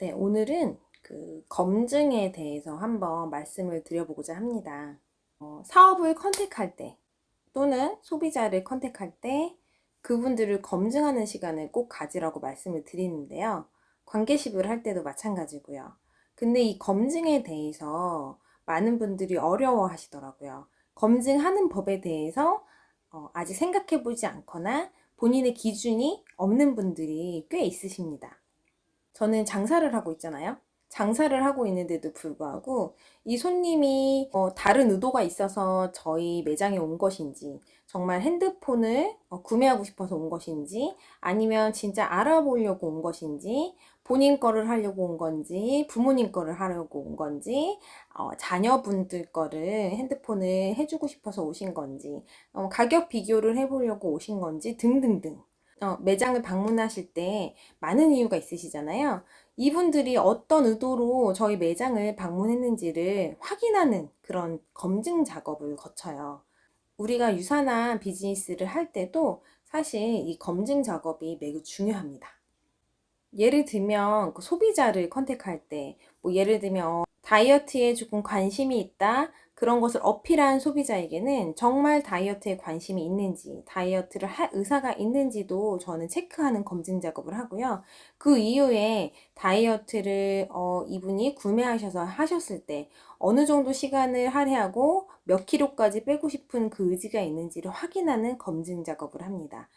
네, 오늘은 그 검증에 대해서 한번 말씀을 드려보고자 합니다. 어, 사업을 컨택할 때 또는 소비자를 컨택할 때 그분들을 검증하는 시간을 꼭 가지라고 말씀을 드리는데요. 관계십을 할 때도 마찬가지고요. 근데 이 검증에 대해서 많은 분들이 어려워 하시더라고요. 검증하는 법에 대해서 어, 아직 생각해 보지 않거나 본인의 기준이 없는 분들이 꽤 있으십니다. 저는 장사를 하고 있잖아요. 장사를 하고 있는데도 불구하고 이 손님이 어, 다른 의도가 있어서 저희 매장에 온 것인지 정말 핸드폰을 어, 구매하고 싶어서 온 것인지 아니면 진짜 알아보려고 온 것인지 본인 거를 하려고 온 건지 부모님 거를 하려고 온 건지 어, 자녀분들 거를 핸드폰을 해주고 싶어서 오신 건지 어, 가격 비교를 해보려고 오신 건지 등등등 어, 매장을 방문하실 때 많은 이유가 있으시잖아요. 이분들이 어떤 의도로 저희 매장을 방문했는지를 확인하는 그런 검증 작업을 거쳐요. 우리가 유산한 비즈니스를 할 때도 사실 이 검증 작업이 매우 중요합니다. 예를 들면 그 소비자를 컨택할 때, 뭐 예를 들면 다이어트에 조금 관심이 있다. 그런 것을 어필한 소비자에게는 정말 다이어트에 관심이 있는지, 다이어트를 할 의사가 있는지도 저는 체크하는 검증 작업을 하고요. 그 이후에 다이어트를 어, 이분이 구매하셔서 하셨을 때 어느 정도 시간을 할애하고 몇 킬로까지 빼고 싶은 그 의지가 있는지를 확인하는 검증 작업을 합니다.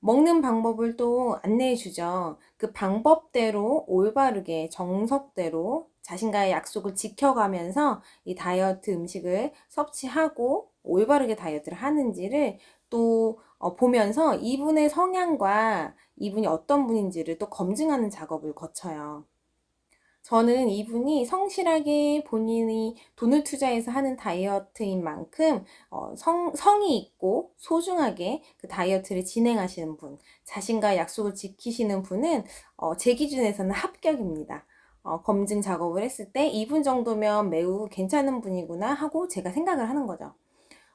먹는 방법을 또 안내해 주죠. 그 방법대로 올바르게 정석대로 자신과의 약속을 지켜가면서 이 다이어트 음식을 섭취하고 올바르게 다이어트를 하는지를 또 어, 보면서 이분의 성향과 이분이 어떤 분인지를 또 검증하는 작업을 거쳐요. 저는 이분이 성실하게 본인이 돈을 투자해서 하는 다이어트인 만큼 어, 성, 성이 있고 소중하게 그 다이어트를 진행하시는 분, 자신과 약속을 지키시는 분은 어, 제 기준에서는 합격입니다. 어, 검증 작업을 했을 때 이분 정도면 매우 괜찮은 분이구나 하고 제가 생각을 하는 거죠.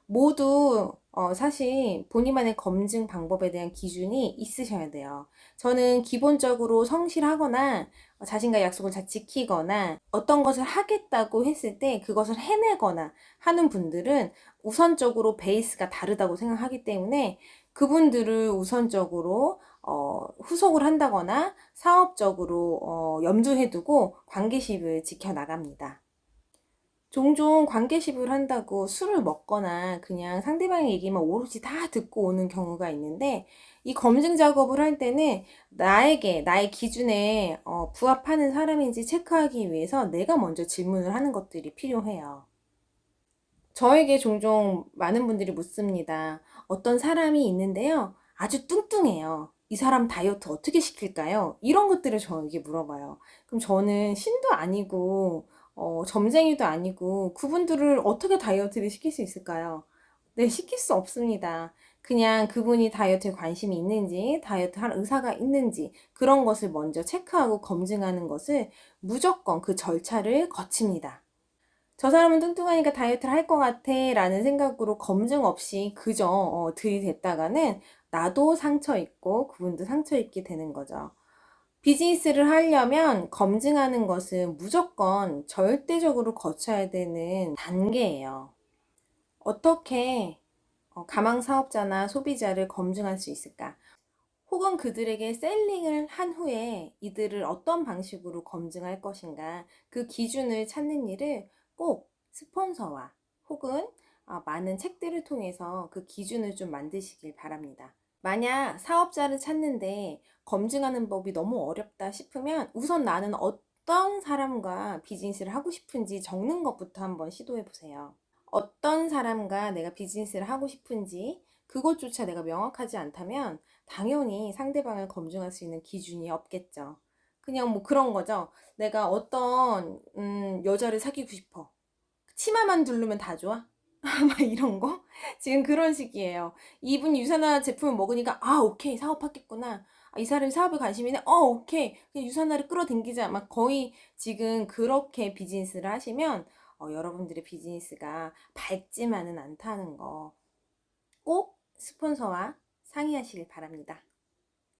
모두 어, 사실 본인만의 검증 방법에 대한 기준이 있으셔야 돼요. 저는 기본적으로 성실하거나 자신과 약속을 잘 지키거나 어떤 것을 하겠다고 했을 때 그것을 해내거나 하는 분들은 우선적으로 베이스가 다르다고 생각하기 때문에 그분들을 우선적으로 어, 후속을 한다거나 사업적으로 어, 염두해 두고 관계십을 지켜 나갑니다. 종종 관계십을 한다고 술을 먹거나 그냥 상대방의 얘기만 오롯이 다 듣고 오는 경우가 있는데 이 검증 작업을 할 때는 나에게 나의 기준에 어, 부합하는 사람인지 체크하기 위해서 내가 먼저 질문을 하는 것들이 필요해요. 저에게 종종 많은 분들이 묻습니다. 어떤 사람이 있는데요. 아주 뚱뚱해요. 이 사람 다이어트 어떻게 시킬까요? 이런 것들을 저에게 물어봐요. 그럼 저는 신도 아니고 어, 점쟁이도 아니고 그분들을 어떻게 다이어트를 시킬 수 있을까요? 네, 시킬 수 없습니다. 그냥 그분이 다이어트에 관심이 있는지, 다이어트 할 의사가 있는지, 그런 것을 먼저 체크하고 검증하는 것을 무조건 그 절차를 거칩니다. 저 사람은 뚱뚱하니까 다이어트를 할 것 같아 라는 생각으로 검증 없이 그저 어, 들이댔다가는 나도 상처 있고 그분도 상처 있게 되는 거죠. 비즈니스를 하려면 검증하는 것은 무조건 절대적으로 거쳐야 되는 단계예요. 어떻게 어, 가망 사업자나 소비자를 검증할 수 있을까? 혹은 그들에게 셀링을 한 후에 이들을 어떤 방식으로 검증할 것인가? 그 기준을 찾는 일을 꼭 스폰서와 혹은 어, 많은 책들을 통해서 그 기준을 좀 만드시길 바랍니다. 만약 사업자를 찾는데 검증하는 법이 너무 어렵다 싶으면 우선 나는 어떤 사람과 비즈니스를 하고 싶은지 적는 것부터 한번 시도해 보세요. 어떤 사람과 내가 비즈니스를 하고 싶은지 그것조차 내가 명확하지 않다면 당연히 상대방을 검증할 수 있는 기준이 없겠죠. 그냥 뭐 그런 거죠. 내가 어떤 음, 여자를 사귀고 싶어. 치마만 두르면 다 좋아? 막 이런 거? 지금 그런 식이에요. 이분 유산화 제품을 먹으니까, 아, 오케이, 사업하겠구나. 아, 이 사람이 사업에 관심이 있네? 어, 오케이. 그냥 유산화를 끌어당기자. 막 거의 지금 그렇게 비즈니스를 하시면, 어, 여러분들의 비즈니스가 밝지만은 않다는 거 꼭 스폰서와 상의하시길 바랍니다.